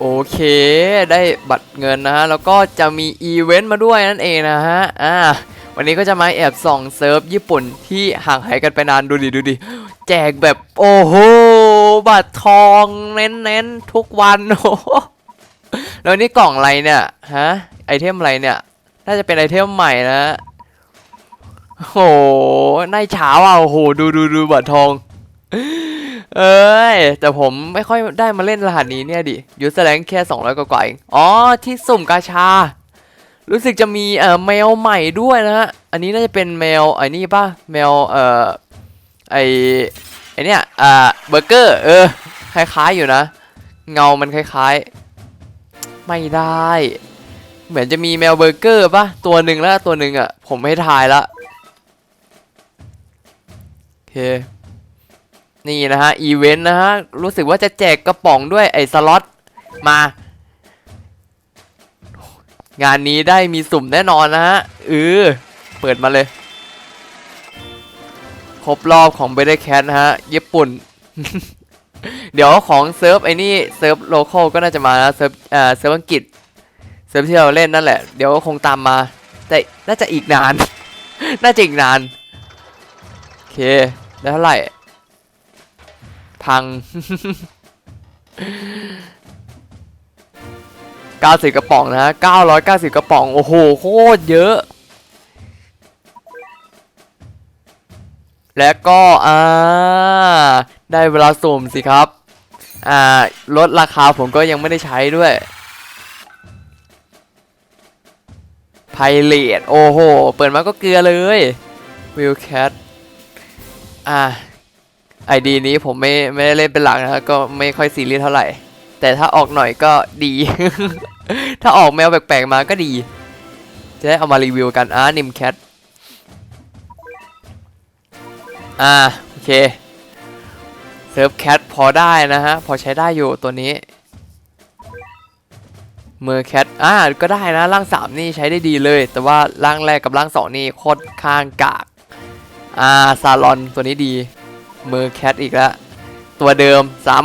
โอเค ได้บัตรเงินนะฮะ แล้วก็จะมีอีเวนต์มาด้วยนั่นเองนะฮะ อ่า วันนี้ก็จะมาแอบส่องเซิร์ฟญี่ปุ่นที่ห่างหายกันไปนานดูดิดูดิ แจกแบบโอ้โห บัตรทองเน้นๆทุกวันโอ้โหแล้วนี่กล่องอะไรเนี่ยฮะ ไอเทมอะไรเนี่ย น่าจะเป็นไอเทมใหม่นะโอ้โหในาเช้าอะโอ้โห ดูดูดูบัตรทอง เอ้ย แต่ผมไม่ค่อยได้มาเล่นรหัสนี้เนี่ยดิยูสแลงแค่ 200 กว่าเองอ๋อ ที่สุ่มกาชา รู้สึกจะมีเอ่อแมวใหม่ด้วยนะฮะ อันนี้น่าจะเป็นแมวไอ้นี่ป่ะ แมวเอ่อไอไอเนี่ยอ่าเบอร์เกอร์ เออ คล้ายๆอยู่นะ เงามันคล้ายๆ ไม่ได้ เหมือนจะมีแมวเบอร์เกอร์ป่ะ ตัวหนึ่งแล้วตัวหนึ่งอะ ผมให้ทายละโอเค นี่นะฮะ อีเวนต์นะฮะ รู้สึกว่าจะแจกกระป๋องด้วยไอ้สล็อตมา งานนี้ได้มีสุ่มแน่นอนนะฮะเออเปิดมาเลย ครบรอบของเบ t แค t นะฮะญี่ปุ่น เดี๋ยวของเซิร์ฟไอ้นี่เซิร์ฟโลเคอลก็น่าจะมานะเซิร์ฟเอ่อเซิร์ฟอังกฤษเซิร์ฟที่เราเล่นนั่นแหละ เดี๋ยวคงตามมา แต่น่าจะอีกนาน น่าจะอีกนาน โอเค แล้วเท่าไหร่ พัง90กระป๋องนะฮะ990กระป๋อง โอ้โห โคตรเยอะ และก็ อ่า ได้เวลาสุ่มสิครับ อ่า ลดราคาผมก็ยังไม่ได้ใช้ด้วยไพเรตโอ้โห เปิดมาก็เกลือเลยวิลแคทอ่า ไอดีนี้ผมไม่ไม่ได้เล่นเป็นหลักนะก็ไม่ค่อยซีเรียสเท่าไหร่ แต่ถ้าออกหน่อยก็ดี ถ้าออกแมวแปลกๆมาก็ดี จะได้เอามารีวิวกันอ่านิมแคทอ่าโอเคเซิร์ฟแคทพอได้นะฮะ พอใช้ได้อยู่ตัวนี้เมอร์แคทอ่าก็ได้นะร่าง 3 นี่ใช้ได้ดีเลย แต่ว่าร่างแรกกับร่าง 2 นี่โคตรข้างกาก อ่าซาลอนตัวนี้ดี มือแคทอีกแล้วตัวเดิมซ้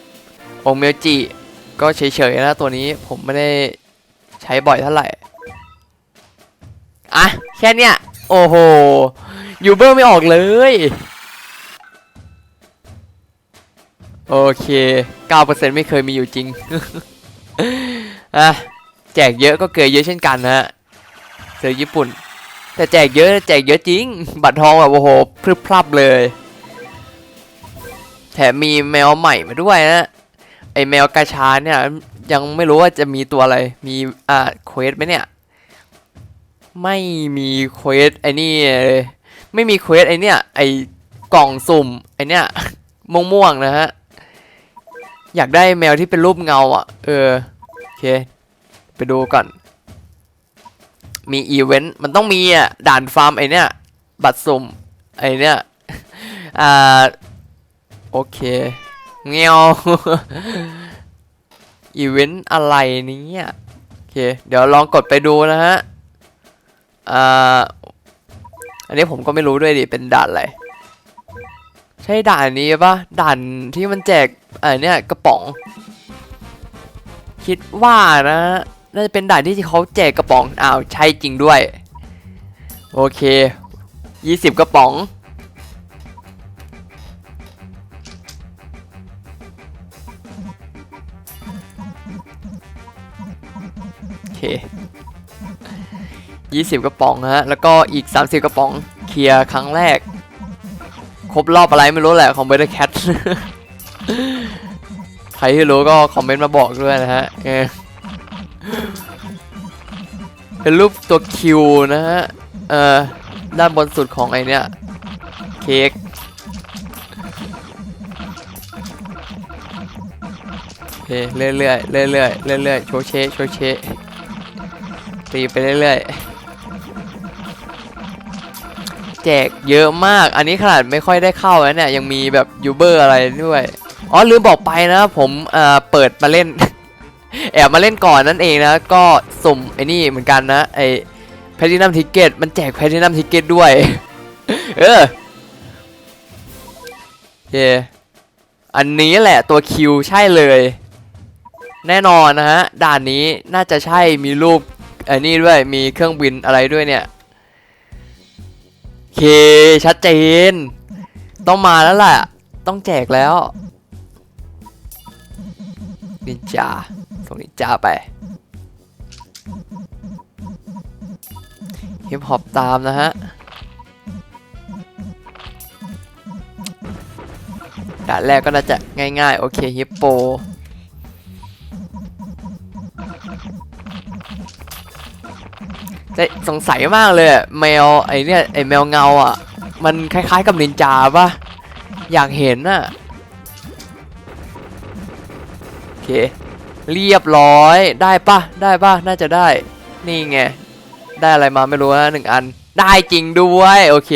ำองเมลจิก็เฉยๆนะตัวนี้ผมไม่ได้ใช้บ่อยเท่าไหร่ อะ แค่เนี้ย โอ้โห ยูเบอร์ไม่ออกเลย โอเค 9%ไม่เคยมีอยู่จริง อะ แจกเยอะก็เกยเยอะเช่นกันนะฮะเจอญี่ปุ่น แต่แจกเยอะแจกเยอะจริง บัตรทองแบบโอ้โหพรึบพรับเลย แถมมีแมวใหม่มาด้วยนะไอแมวกาชาเนี่ย ยังไม่รู้ว่าจะมีตัวอะไร มีอ่าเควสไหมเนี่ย ไม่มีเควสไอนี่เลยไม่มีเควสไอเนี่ย ไอกล่องสุ่มไอเนี่ยม่วงๆนะฮะอยากได้แมวที่เป็นรูปเงาอะ เออ โอเค ไปดูก่อน มีอีเวนต์ มันต้องมีอะ ด่านฟาร์มไอเนี่ยบัตรสุ่มไอเนี่ยอ่า โอเคเงี้ยวอีเวนต์อะไรเนี้โอเค เดี๋ยวลองกดไปดูนะฮะอ่าอันนี้ผมก็ไม่รู้ด้วยดิ เป็นด่านอะไร ใช่ด่านนี้ปะด่านที่มันแจกไอ้เนี่ยกระป๋อง คิดว่านะน่าจะเป็นด่านที่เขาแจกกระป๋องอ้าวใช่จริงด้วย โอเค 20 กระป๋อง เค20 กระป๋องฮะ แล้วก็อีก 30 กระป๋องเคลียร์ครั้งแรก ครบรอบอะไรไม่รู้แหละของ Better Cat ใครที่รู้ก็คอมเมนต์มาบอกด้วยนะฮะเออเป็นรูปตัวคิวนะฮะ เอ่อ ด้านบนสุดของไอเนี้ยเค้กเคเรื่อยๆเรื่อยๆเรื่อยๆโชเชโชเช ตีไปเรื่อยๆ แจกเยอะมาก อันนี้ขนาดไม่ค่อยได้เข้าแล้วเนี่ย ยังมีแบบยูเบอร์อะไรด้วย อ๋อลืมบอกไปนะผมเอ่อเปิดมาเล่น แอบมาเล่นก่อนนั่นเองนะ ก็สุ่มไอ้นี่เหมือนกันนะไอแพทินัมทิเกตมันแจกแพทินัมทิเกตด้วย เออเยอันนี้แหละตัวคิวใช่เลย แน่นอนนะฮะ ด่านนี้น่าจะใช่มีรูป ไอ้นี่ด้วยมีเครื่องบินอะไรด้วยเนี่ยเคชัดเจน ต้องมาแล้วแหละต้องแจกแล้วนินจาส่งนินจาไปฮิปฮอปตามนะฮะด่านแรกก็น่าจะง่ายๆ โอเคฮิปโป แต่สงสัยมากเลยแมวไอเนี่ยไอแมวเงาอะ มันคล้ายๆกับนินจาปะอยากเห็นน่ะโอเค เรียบร้อยได้ปะได้ปะน่าจะได้ นี่ไง ได้อะไรมาไม่รู้นะหนึ่งอัน ได้จริงด้วย โอเค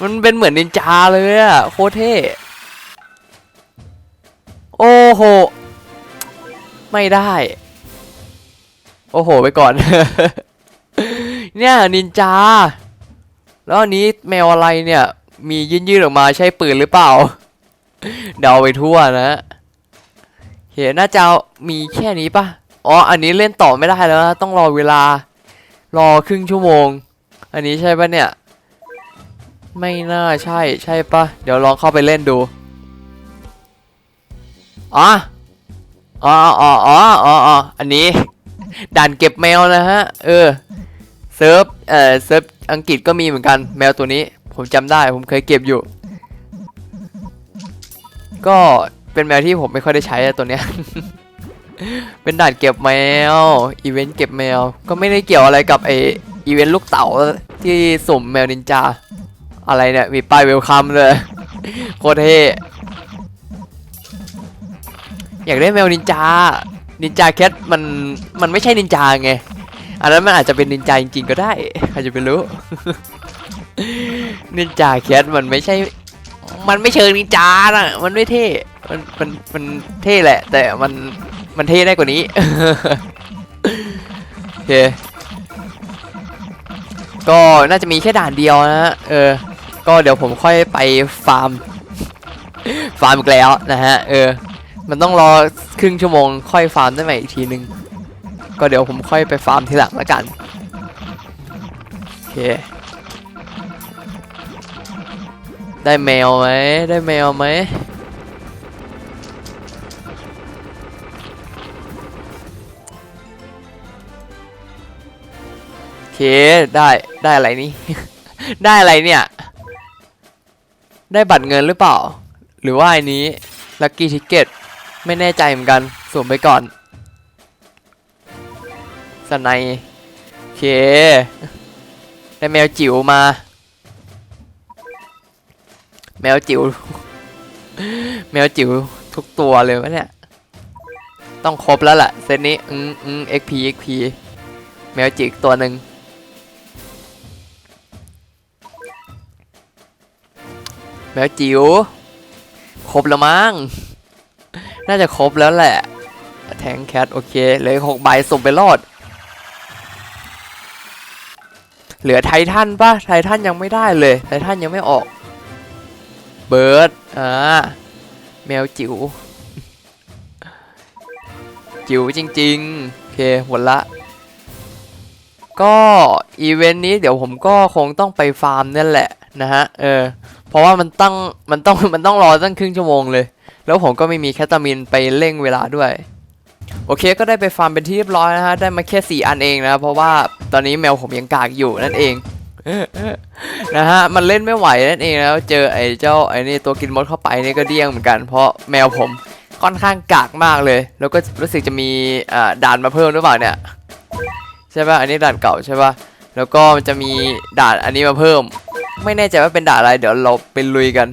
มันเป็นเหมือนนินจาเลยอะโคตรเท่ โอ้โห ไม่ได้ โอ้โห ไปก่อน เนี่ยนินจา แล้วอันนี้แมวอะไรเนี่ย มียื่นยื่นๆออกมาใช่ปืนหรือเปล่า เดาไปทั่วนะเห็นน่าจะมีแค่นี้ปะอ๋อ อันนี้เล่นต่อไม่ได้แล้วนะต้องรอเวลา รอครึ่งชั่วโมง อันนี้ใช่ปะเนี่ย ไม่น่าใช่ใช่ปะเดี๋ยวลองเข้าไปเล่นดูอ๋ออ๋ออ๋ออ๋ออ๋ออ๋ออันนี้ด่านเก็บแมวนะฮะ เออ เซิร์ฟเอ่อเซิร์ฟอังกฤษก็มีเหมือนกันแมวตัวนี้ ผมจำได้ผมเคยเก็บอยู่ ก็เป็นแมวที่ผมไม่ค่อยได้ใช้ตัวเนี้ย เป็นด่านเก็บแมว อีเวนต์เก็บแมว ก็ไม่ได้เกี่ยวอะไรกับไออีเวนต์ลูกเต๋าที่สุ่มแมวนินจา อะไรเนี่ย มีป้ายเวลคัมเลย โคตรเท่อยากได้แมวนินจา นินจาแคทมันมันไม่ใช่นินจาไง อันนั้นมันอาจจะเป็นนินจาจริงๆก็ได้ใครจะไปรู้ นินจาแคทมันไม่ใช่ มันไม่เชิงนินจานะมันไม่เท่มันมันมันเท่แหละ แต่มันมันเท่ได้กว่านี้โอเคก็น่าจะมีแค่ด่านเดียวนะฮะเออ ก็เดี๋ยวผมค่อยไปฟาร์ม ฟาร์มอีกแล้วนะฮะ เออ มันต้องรอครึ่งชั่วโมงค่อยฟาร์มได้ใหม่อีกทีนึง ก็เดี๋ยวผมค่อยไปฟาร์มทีหลังละกัน โอเค ได้แมวไหม ได้แมวไหมโอเค ได้ ได้อะไรนี่ ได้อะไรเนี่ย ได้บัตรเงินหรือเปล่า หรือว่าอันนี้ ลัคกี้ทิเก็ต ไม่แน่ใจเหมือนกันสุ่มไปก่อน สไนยเค ได้แมวจิ๋วมา แมวจิ๋ว แมวจิ๋วทุกตัวเลยวะเนี่ย ต้องครบแล้วล่ะ เซตนี้ อืมอืม XP XP แมวจิ๋วตัวหนึ่งแมวจิ๋วครบแล้วมั้ง น่าจะครบแล้วแหละ แทงแคทโอเคเหลือหกใบส่งไปรอด เหลือไททันปะไททันยังไม่ได้เลยไททันยังไม่ออก เบิร์ดอ่าแมวจิ๋วจิ๋วจริงๆ โอเคหมดละ ก็อีเวนต์นี้เดี๋ยวผมก็คงต้องไปฟาร์มนั่นแหละนะฮะ เออ เพราะว่ามันต้องมันต้องมันต้องรอตั้งครึ่งชั่วโมงเลย แล้วผมก็ไม่มีแคตามินไปเร่งเวลาด้วย โอเคก็ได้ไปฟาร์มเป็นที่เรียบร้อยนะฮะได้มาแค่ 4 อันเองนะเพราะว่าตอนนี้แมวผมยังกากอยู่นั่นเองนะฮะมันเล่นไม่ไหวนั่นเองแล้วเจอไอ้เจ้าไอ้นี่ตัวกินมดเข้าไปนี่ก็เดี้ยงเหมือนกัน เพราะแมวผมค่อนข้างกากมากเลย แล้วก็รู้สึกจะมีอ่าด่านมาเพิ่มหรือเปล่าเนี่ยใช่ป่ะอันนี้ด่านเก่าใช่ป่ะแล้วก็มันจะมีด่านอันนี้มาเพิ่ม ไม่แน่ใจว่าเป็นด่านอะไรเดี๋ยวเราไปลุยกัน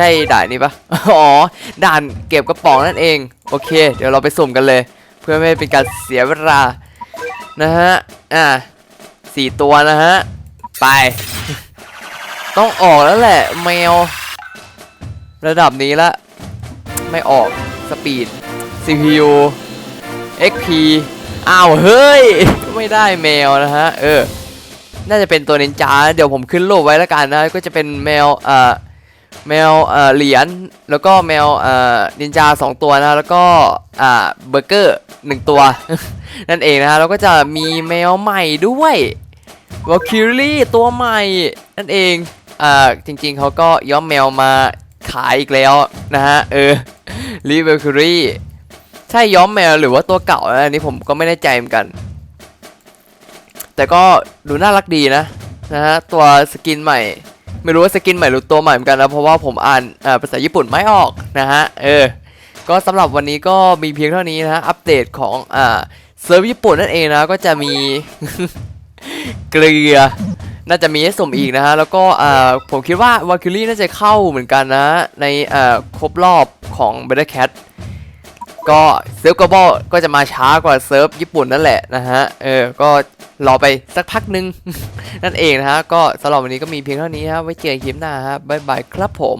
ใช่ด่านนี้ปะอ๋อ ด่านเก็บกระป๋องนั่นเอง โอเค เดี๋ยวเราไปสุ่มกันเลย เพื่อไม่ให้เป็นการเสียเวลา นะฮะ อ่าสี่ตัวนะฮะ ไป ต้องออกแล้วแหละ แมว ระดับนี้ละ ไม่ออกสปีด CPU XP อ้าวเฮ้ย ไม่ได้แมวนะฮะ เออ น่าจะเป็นตัวนินจา เดี๋ยวผมขึ้นรูปไว้แล้วกันนะ ก็จะเป็นแมว เอ่อ แมวเอ่อเหรียญแล้วก็แมวเอ่อนินจาสองตัวนะแล้วก็อ่าเบอร์เกอร์หนึ่งตัว นั่นเองนะฮะแล้วก็จะมีแมวใหม่ด้วยวอลคิลี่ตัวใหม่นั่นเองอ่าจริงๆเขาก็ย้อมแมวมาขายอีกแล้วนะฮะเออรีวอลคิลี่ใช่ย้อมแมวหรือว่าตัวเก่าอันนี้ผมก็ไม่แน่ใจเหมือนกัน แต่ก็ดูน่ารักดีนะนะฮะตัวสกินใหม่ ไม่รู้ว่าสกินใหม่หรือตัวใหม่เหมือนกันนะเพราะว่าผมอ่านภาษาญี่ปุ่นไม่ออกนะฮะเออก็สำหรับวันนี้ก็มีเพียงเท่านี้นะฮะอัปเดตของอ่าเซิร์ฟญี่ปุ่นนั่นเองนะก็จะมีเกลือน่าจะมีให้สมอีกนะฮะ แล้วก็อ่าผมคิดว่าวาคิลี่น่าจะเข้าเหมือนกันนะ ในอ่าครบรอบของ b e t t e r Cat ก็เซิร์ฟกบอลก็จะมาช้ากว่าเซิร์ฟญี่ปุ่นนั่นแหละนะฮะ เออ ก็รอไปสักพักหนึ่งนั่นเองนะฮะ ก็สำหรับวันนี้ก็มีเพียงเท่านี้ฮะ ไว้เจอกันคลิปหน้าฮะบ๊ายบายครับผม